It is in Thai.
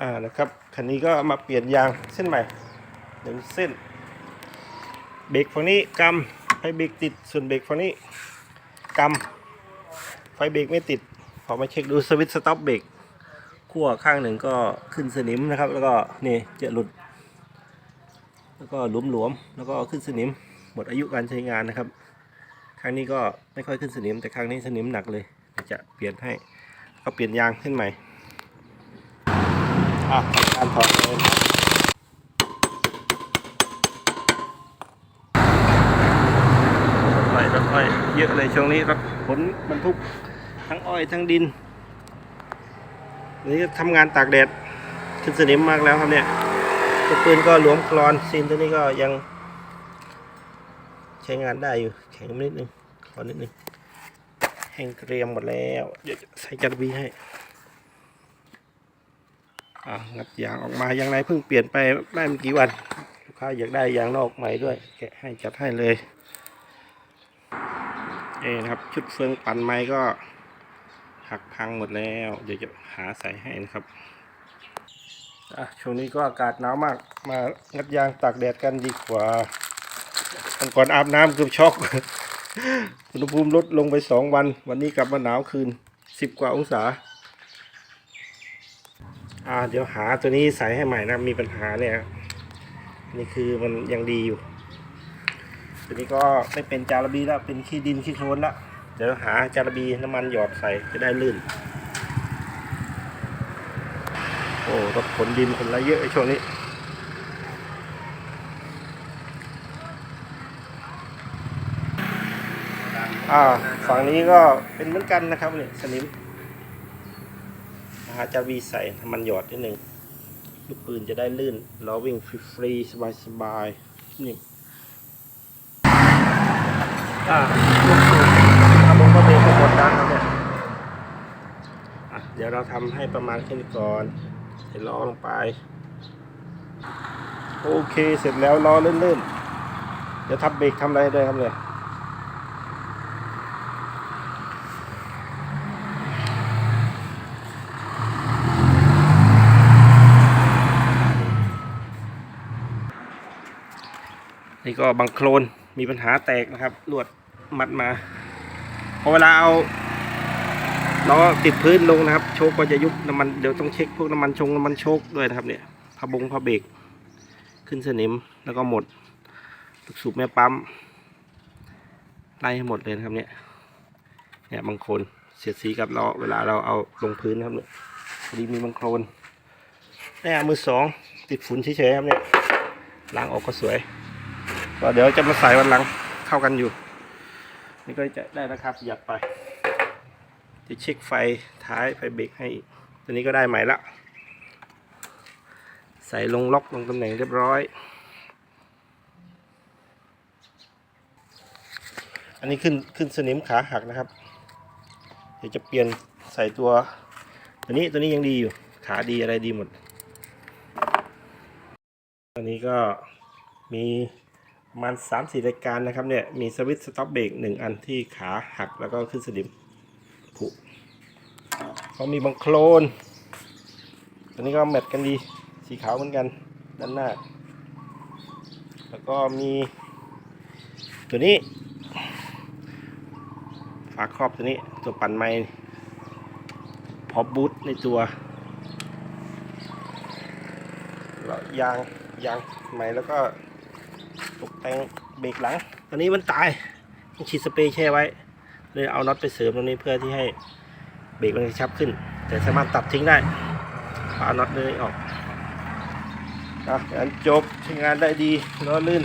อ่านะครับคันนี้ก็มาเปลี่ยนยางเส้นใหม่หนึ่งเส้น เบรกฝั่งนี้กำไฟเบรกติดส่วนเบรกฝั่งนี้กำไฟเบรกไม่ติดพอมาเช็คดูสวิตช์สต็อปเบรกขั้วข้างหนึ่งก็ขึ้นสนิมนะครับ แล้วก็นี่จะหลุด แล้วก็หลวมๆแล้วก็ขึ้นสนิมหมดอายุการใช้งานนะครับ ครั้งนี้ก็ไม่ค่อยขึ้นสนิมแต่ครั้งนี้สนิมหนักเลยจะเปลี่ยนให้ก็เปลี่ยนยางขึ้นใหม่ อะการถอดเลยครับรถไฟรถไฟเยอะเลยช่วงนี้รถขนบรรทุกทั้งอ้อยทั้งดิน นี่ทำงานตากแดดขึ้นสนิมมากแล้วครับเนี่ยตัวปืนก็หลวมกรอนซีนตัวนี้ก็ยัง ใช้งานได้อยู่ แข็งนิดนึงขอนิดนึงแห้งเกรียมหมดแล้ว เดี๋ยวใส่จัดวีให้ อ่างัดยางออกมาอย่างไรเพิ่งเปลี่ยนไปได้ไม่กี่วัน ลูกค้าอยากได้ยางนอกใหม่ด้วย แกะให้จัดให้เลยนี่นะครับชุดเฟืองปั่นไม้ก็หักพังหมดแล้ว เดี๋ยวจะหาใส่ให้นะครับอะช่วงนี้ก็อากาศหนาวมาก มางัดยางตากแดดกันดีกว่าวันก่อนอาบน้ำเกือบช็อกอุณหภูมิลดลงไปสองวัน วันนี้กลับมาหนาวคืนสิบกว่าองศา อ่าเดี๋ยวหาตัวนี้ใส่ให้ใหม่นะมีปัญหาเนี่ยนี่คือมันยังดีอยู่ ตัวนี้ก็ไม่เป็นจาระบีแล้วเป็นขี้ดินขี้โคลนละเดี๋ยวหาจาระบีน้ำมันหยอดใส่จะได้ลื่น โอ้รถขนดินขนอะไรเยอะไอช่วงนี้อ่าฝั่งนี้ก็เป็นเหมือนกันนะครับเนี่ยสนิม นะจะวีใส่น้ำมันหยอดนิดหนึ่งลูกปืนจะได้ลื่นล้อวิ่งฟรีๆสบายๆนี่อ่าลูกสูบอาบงก็เบรกก็กดดันครับเนี่ยอะเดี๋ยวเราทำให้ประมาณแค่นี้ก่อนใส่ล้อลงไป โอเคเสร็จแล้วล้อลื่นๆเดี๋ยวทับเบรกทำอะไรด้วยครับเนี่ย นี่ก็บังโคลนมีปัญหาแตกนะครับลวดมัดมาพอเวลาเอาล้อติดพื้นลงนะครับ โชคก็จะยุบน้ำมันเดี๋ยวต้องเช็คพวกน้ำมันชงน้ำมันโชคด้วยนะครับเนี่ยพะบงพะเบรกขึ้นสนิมแล้วก็หมดลูกสูบแม่ปั๊มไล่ให้หมดเลยนะครับเนี่ยเนี่ยบางโคลนเสียดสีกับล้อเวลาเราเอาลงพื้นนะครับเนี่ยพอดีมีบางโคลนเนี่ยมือสองติดฝุ่นเฉยๆครับเนี่ยล้างออกก็สวย ก็เดี๋ยวจะมาใส่วันหลังเข้ากันอยู่ นี่ก็จะได้ราคาประหยัดไป จะเช็คไฟท้ายไฟเบรกให้ตัวนี้ก็ได้ใหม่ละใส่ลงล็อกลงตำแหน่งเรียบร้อย อันนี้ขึ้นขึ้นสนิมขาหักนะครับ เดี๋ยวจะเปลี่ยนใส่ตัว ตัวนี้ตัวนี้ยังดีอยู่ ขาดีอะไรดีหมด อันนี้ก็มี มาณสามสี่รายการนะครับเนี่ยมีสวิตช์สต็อปเบรกหนึ่งอันที่ขาหักแล้วก็ขึ้นสนิมผุเขามีบังโคลนตัวนี้ก็แมทกันดีสีขาวเหมือนกันด้านหน้า แล้วก็มี ตัวนี้ ฝาครอบตัวนี้ตัวปั่นไม้พอบูทในตัวแล้วยางยางใหม่แล้วก็ ตกแต่งเบรกหลังตอนนี้มันตายต้องฉีดสเปรย์แช่ไว้ เลยเอาน็อตไปเสริมตรงนี้เพื่อที่ให้เบรกมันกระชับขึ้น แต่สามารถตัดทิ้งได้เอาน็อตเลยออกนะงานจบใช้งานได้ดีล้อลื่น